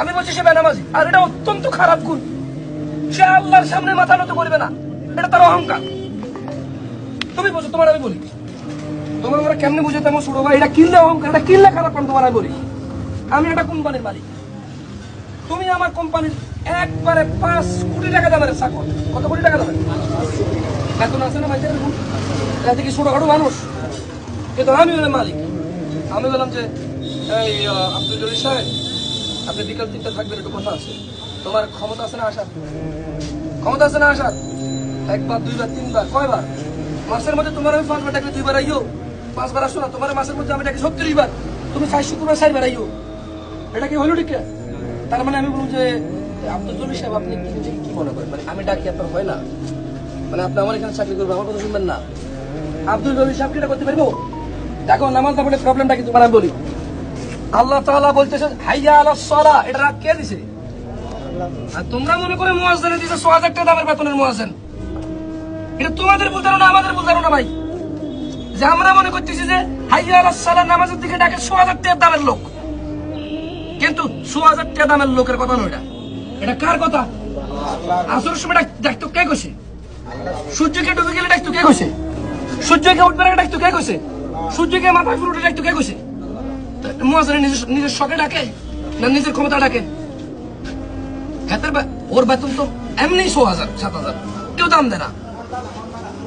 আমি বলছি সে বেনামাজি, আর এটা অত্যন্ত খারাপ গুণ। সে আল্লাহর সামনে মাথা নত করবে না, এটা তার অহংকার। তুমি বুঝো তোমার আমি বলি। তোমার আমরা কেমনে বুঝো তেমন ছোট ভাই? এটা কিনলে অহংকার, এটা কিনলে খারাপ কারণ তোমার আমি বলি। আমি একটা কোম্পানির মালিক। তুমি আমার কোম্পানির একবারে পাঁচ কোটি টাকা দামের চাকর। কত কোটি টাকা দামের? বেতন আছে না মাইজের এতে কি ছোটখাটো মানুষ? কিন্তু আমি মালিক। আমি বললাম যে, এই আব্দুল জলিল সাহেব। আপনি বিকাল তিনটা থাকবেন, একটু কথা আছে। তোমার ক্ষমতা আছে না আসার ক্ষমতা আছে না আসার একবার, দুইবার, তিনবার, কয়বার? মাসের মধ্যে তোমার আমি পাঁচবার ডাকলে দুইবার আইও। পাঁচবার আসো না, তোমার মাসের মধ্যে আমি ডাকি সত্তর বার তুমি ষাট শুক্রবার চারবার আইও। এটা কি হলো ঠিক? তার মানে আমি বলব যে আব্দুল জলিল সাহেব, আপনি কি মনে করেন? মানে আমি ডাকি, আপনার হয় না? মানে আপনি আমার এখানে চাকরি করবেন, আমার কথা শুনবেন না। আব্দুল জলিল সাহেব কি করতে পারব? দেখো, নামাজ পড়লে প্রবলেমটা কিন্তু আমি বলি। আল্লাহ তাআলা বলতেছে, হাইয়া আলাস সালাহ এটা রাগ কে দিছে? আর তোমরা মনে করে মুয়াজ্জিনে দিছে 6000 টাকা দামের বেতনের মুয়াজ্জিন। এটা তোমাদের ভুল ধারণা আমাদের ভুল ধারণা ভাই। যে আমরা মনে করতেছি যে, হাইয়া আলাস সালাহ নামাজের দিকে ডাকে 6000 টাকা দামের লোক। কিন্তু 6000 টাকা দামের লোকের কথা নয় এটা। এটা কার কথা? আসরের সময় ডাকতো কে কইছে? সূর্যকে ডুবে গেলে ডাকতো কে কইছে? সূর্যকে উঠবে ডাকতো কে কইছে? সূর্যকে মাথায় ফুল উঠে ডাকতো কে কইছে? মুয়াজ্জিন নিজের নিজের শখে ডাকে না নিজের ক্ষমতা ডাকে? হাতের ওর বেতন তো এমনি ছ হাজার, সাত হাজার। কেউ দাম দেয় না।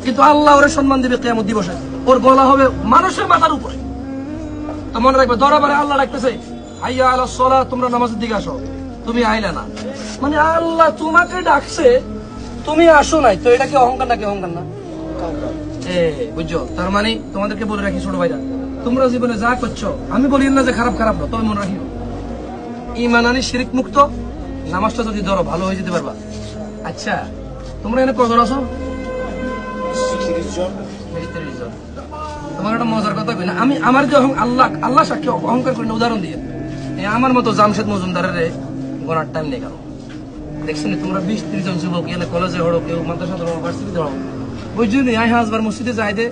কিন্তু আল্লাহ ওরে সম্মান দিবে কেমন দিবসে। ওর গলা হবে মানুষের মাথার উপরে। তো মনে রাখবে, দরবারে আল্লাহ ডাকতেছে আইয়া আল্লাহ সলা তোমরা নামাজের দিকে আসো। তুমি আইলে না। মানে আল্লাহ তোমাকে ডাকছে, তুমি আসো নাই। তো এটা কি অহংকার নাকি অহংকার না? বুঝছ? তার মানে তোমাদেরকে বলে রাখি ছোট ভাইরা তোমরা জীবনে যা করছ আমি বলি না যে খারাপ খারাপ না তবে মনে রাখিও। ইমান আনি শিরিক মুক্ত নামাজটা যদি ধরো ভালো হয়ে যেতে পারবা। আচ্ছা তোমরা এখানে কজন আছো? তোমার একটা মজার কথা কই না? আমি আমার যে আল্লাহ আল্লাহ সাক্ষী অহংকার করি না উদাহরণ দিয়ে। আমার মতো জামশেদ মজুমদারের গড়ার টাইম নেই কারও। দেখছেন তোমরা বিশ ত্রিশ জন যুবক এখানে কলেজে হড়ো কেউ মাদ্রাসা ধরো ভার্সিটিতে হড়ো। বুঝলি আই হাজবার মসজিদে যাই দে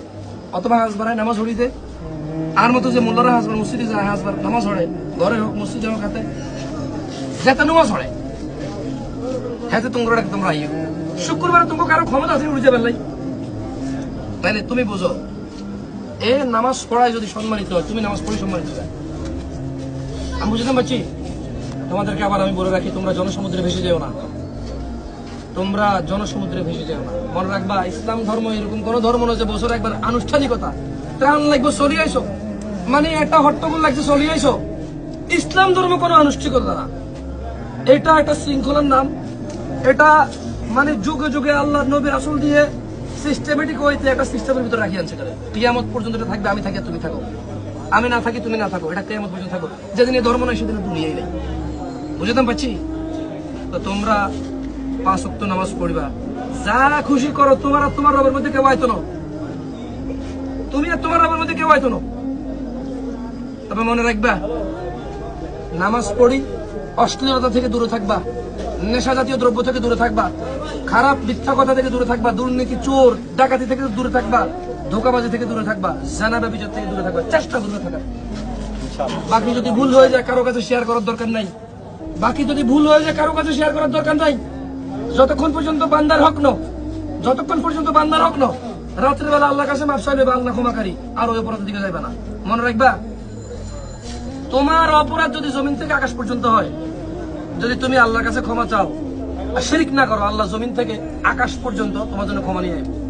অথবা হাজবার নামাজ হড়ি দে। আর মতো যে মোল্লারা হাজবার মসজিদে যায় হাজবার নামাজ হড়ে ঘরে হোক মসজিদে হোক হাতে যাতে নামাজ হড়ে হাতে তোমরা ডাকে তোমরা আইও শুক্রবার তোমাকে কারও ক্ষমতা আছে উঠে যাবে তাইলে তুমি বুঝো এ নামাজ পড়ায় যদি সম্মানিত হয়, তুমি নামাজ পড়ে সম্মানিত হয়। আমি বুঝতে পারছি তোমাদেরকে আবার আমি বলে রাখি, তোমরা জনসমুদ্রে ভেসে যেও না। তোমরা জনসমুদ্রে ভেসে যেও না। মনে রাখবা, ইসলাম ধর্ম এরকম কোন ধর্ম নয় যে বছর একবার আনুষ্ঠানিকতা। ত্রাণ লাগবে চলিয়ে আইসো মানে একটা হট্টগোল লাগছে, চলি আইসো ইসলাম ধর্ম কোনো আনুষ্ঠানিকতা না। এটা একটা শৃঙ্খলার নাম। এটা মানে যুগে যুগে আল্লাহ নবী আসল দিয়ে সিস্টেমেটিক ওয়েতে একটা সিস্টেমের ভিতরে রাখি আনছে করে কিয়ামত পর্যন্ত এটা থাকবে, আমি থাকি তুমি থাকো। আমি না থাকি, তুমি না থাকো। এটা কিয়ামত পর্যন্ত থাকো। যেদিন ধর্ম নয় সেদিন দুনিয়াই নেই। বুঝতে পারছি তো তোমরা পাঁচ ওয়াক্ত নামাজ পড়বা। যা খুশি করো, তোমার আর তোমার রবের মধ্যে কেউ আয়তো না তুমি আর তোমার আমার মধ্যে কেউ আয়তো না। তবে মনে রাখবা নামাজ পড়ি অশ্লীলতা থেকে দূরে থাকবা নেশা জাতীয় দ্রব্য থেকে দূরে থাকবা খারাপ মিথ্যা কথা থেকে দূরে থাকবা দুর্নীতি চোর ডাকাতি থেকে দূরে থাকবা ধোকাবাজি থেকে দূরে থাকবা জানা ব্যবচার থেকে দূরে থাকবা চেষ্টা দূরে থাকা। বাকি যদি ভুল হয়ে যায় কারও কাছে শেয়ার করার দরকার নাই। বাকি যদি ভুল হয়ে যায় কারও কাছে শেয়ার করার দরকার নাই। যতক্ষণ পর্যন্ত বান্দার হক ন যতক্ষণ পর্যন্ত বান্দার হক ন রাত্রে বেলা কাছে মাপ চাইবে বা আল্লাহ ক্ষমাকারী আর ওই অপরাধের দিকে যাইবে না। মনে রাখবা, তোমার অপরাধ যদি জমিন থেকে আকাশ পর্যন্ত হয়, যদি তুমি আল্লাহর কাছে ক্ষমা চাও, আর শিরিক না করো, আল্লাহ জমিন থেকে আকাশ পর্যন্ত তোমার জন্য ক্ষমা নিয়ে আসবে